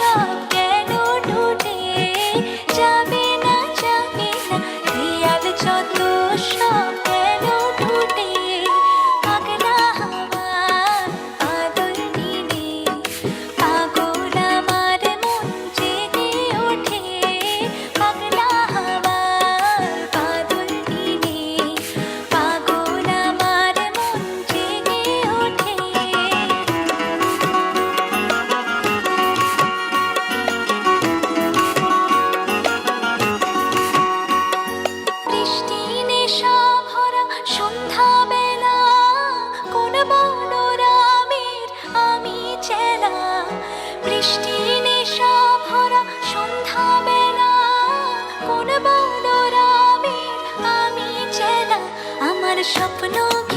up. Yeah. নেশা ভরা সন্ধ্যা বেলা, কোন বনরামের আমি চেনা বৃষ্টি নেশা ভরা সন্ধ্যা বেলা, কোন বনরামের আমি চেনা আমার স্বপ্নকে